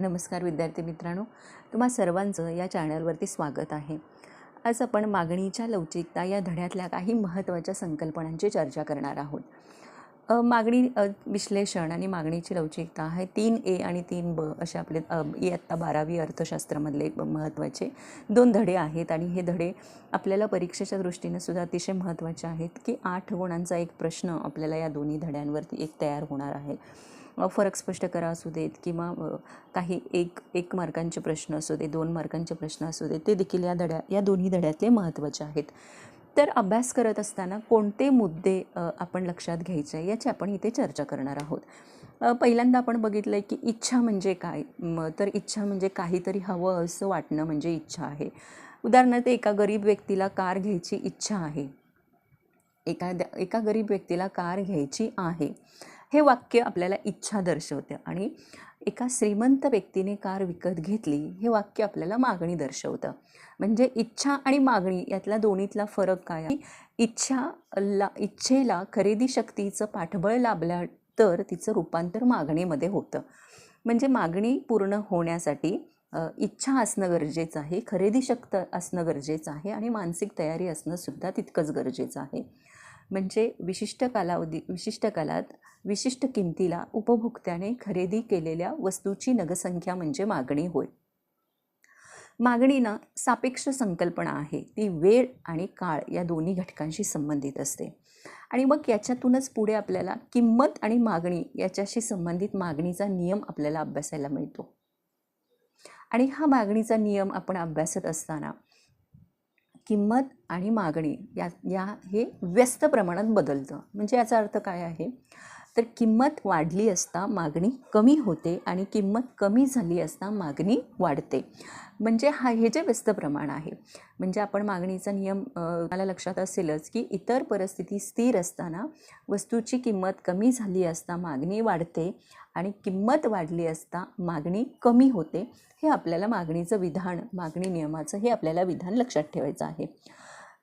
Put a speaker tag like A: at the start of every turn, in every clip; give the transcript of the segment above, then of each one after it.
A: नमस्कार विद्यार्थी मित्रांनो तुम्हा सर्वांचं या चॅनलवरती स्वागत आहे. आज आपण मागणीच्या लवचिकता या धड्यातल्या काही महत्त्वाच्या संकल्पनांची चर्चा करणार आहोत. मागणी विश्लेषण आणि मागणीची लवचिकता हे तीन ए आणि तीन ब असे आपले इयत्ता बारावी अर्थशास्त्रामधले एक महत्त्वाचे दोन धडे आहेत आणि हे धडे आपल्याला परीक्षेच्या दृष्टीने सुद्धा अतिशय महत्त्वाचे आहेत की आठ गुणांचा एक प्रश्न आपल्याला या दोन्ही धड्यांवरती एक तयार होणार आहे. फरक स्पष्ट करा असू देत किंवा काही एक एक मार्कांचे प्रश्न असू दे दोन मार्कांचे प्रश्न असू देत ते देखील या धड्या या दोन्ही धड्यातले महत्त्वाचे आहेत. तर अभ्यास करत असताना कोणते मुद्दे आपण लक्षात घ्यायचे याची आपण इथे चर्चा करणार आहोत. पहिल्यांदा आपण बघितलं आहे की इच्छा म्हणजे काय? म, तर इच्छा म्हणजे काहीतरी हवं असं वाटणं म्हणजे इच्छा आहे. उदाहरणार्थ एका गरीब व्यक्तीला कार घ्यायची इच्छा आहे. एखाद्या एका गरीब व्यक्तीला कार घ्यायची आहे. हे वाक्य आपल्याला इच्छा दर्शवतं आणि एका श्रीमंत व्यक्तीने कार विकत घेतली हे वाक्य आपल्याला मागणी दर्शवतं. म्हणजे इच्छा आणि मागणी यातला दोन्हीतला फरक काय आहे? इच्छा ला इच्छेला खरेदी शक्तीचं पाठबळ लाभल्या तर तिचं रूपांतर मागणीमध्ये होतं. म्हणजे मागणी पूर्ण होण्यासाठी इच्छा असणं गरजेचं आहे खरेदी शक्त असणं गरजेचं आहे आणि मानसिक तयारी असणं सुद्धा तितकंच गरजेचं आहे. म्हणजे विशिष्ट कालावधी विशिष्ट कालात विशिष्ट किमतीला उपभोक्त्याने खरेदी केलेल्या वस्तूची नगसंख्या म्हणजे मागणी होय. मागणी ना सापेक्ष संकल्पना आहे. ती वेळ आणि काळ या दोन्ही घटकांशी संबंधित असते. आणि मग याच्यातूनच पुढे आपल्याला किंमत आणि मागणी याच्याशी संबंधित मागणीचा नियम आपल्याला अभ्यासायला मिळतो. आणि हा मागणीचा नियम आपण अभ्यासत असताना किंमत आणि मागणी या या हे व्यस्त प्रमाणात बदलतं. म्हणजे याचा अर्थ काय आहे? तर किंमत वाढली असता मागणी कमी होते आणि किंमत कमी झाली असता मागणी वाढते. म्हणजे हा हे जे व्यस्त प्रमाण आहे म्हणजे आपण मागणीचा नियम मला लक्षात असेलच की इतर परिस्थिती स्थिर असताना वस्तूची किंमत कमी झाली असता मागणी वाढते आणि किंमत वाढली असता मागणी कमी होते हे आपल्याला मागणीचं विधान मागणी नियमाचं हे आपल्याला विधान लक्षात ठेवायचं आहे.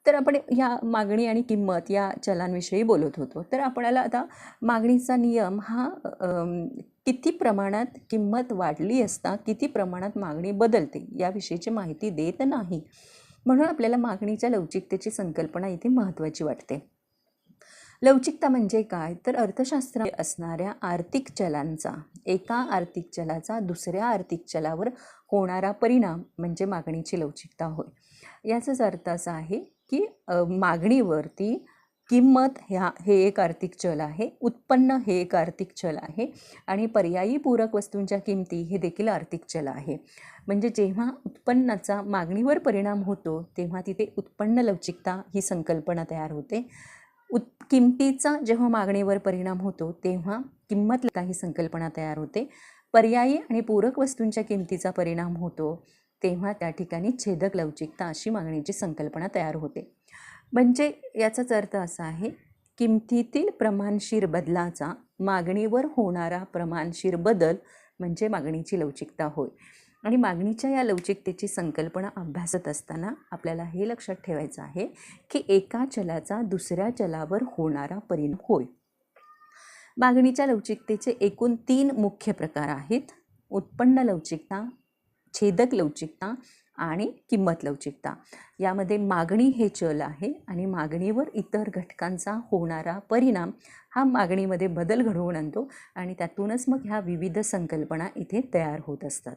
A: तर आपण ह्या मागणी आणि किंमत या चलांविषयी बोलत होतो. तर आपल्याला आता मागणीचा नियम हा किती प्रमाणात किंमत वाढली असता किती प्रमाणात मागणी बदलते याविषयीची माहिती देत नाही. म्हणून आपल्याला मागणीच्या लवचिकतेची संकल्पना इथे महत्त्वाची वाटते. लवचिकता म्हणजे काय? तर अर्थशास्त्रात असणाऱ्या आर्थिक चलांचा एका आर्थिक चलाचा दुसऱ्या आर्थिक चलावर होणारा परिणाम म्हणजे मागणीची लवचिकता होय. याचाच अर्थ असा आहे की मागणीवरती किंमत ह्या हे एक आर्थिक चल आहे उत्पन्न हे एक आर्थिक चल आहे आणि पर्यायी पूरक वस्तूंच्या किमती हे देखील आर्थिक चल आहे. म्हणजे जेव्हा उत्पन्नाचा मागणीवर परिणाम होतो तेव्हा तिथे उत्पन्न लवचिकता ही संकल्पना तयार होते. उत किमतीचा जेव्हा मागणीवर परिणाम होतो तेव्हा किंमत काही संकल्पना तयार होते. पर्यायी आणि पूरक वस्तूंच्या किमतीचा परिणाम होतो तेव्हा त्या ठिकाणी छेदक लवचिकता अशी मागणीची संकल्पना तयार होते. म्हणजे याचाच अर्थ असा आहे किमतीतील प्रमाणशीर बदलाचा मागणीवर होणारा प्रमाणशीर बदल म्हणजे मागणीची लवचिकता होय. आणि मागणीच्या या लवचिकतेची संकल्पना अभ्यासत असताना आपल्याला हे लक्षात ठेवायचं आहे की एका चलाचा दुसऱ्या चलावर होणारा परिणाम होय. मागणीच्या लवचिकतेचे एकूण तीन मुख्य प्रकार आहेत. उत्पन्न लवचिकता छेदक लवचिकता आणि किंमत लवचिकता. यामध्ये मागणी हे चल आहे आणि मागणीवर इतर घटकांचा होणारा परिणाम हा मागणीमध्ये बदल घडवून आणतो आणि त्यातूनच मग ह्या विविध संकल्पना इथे तयार होत असतात.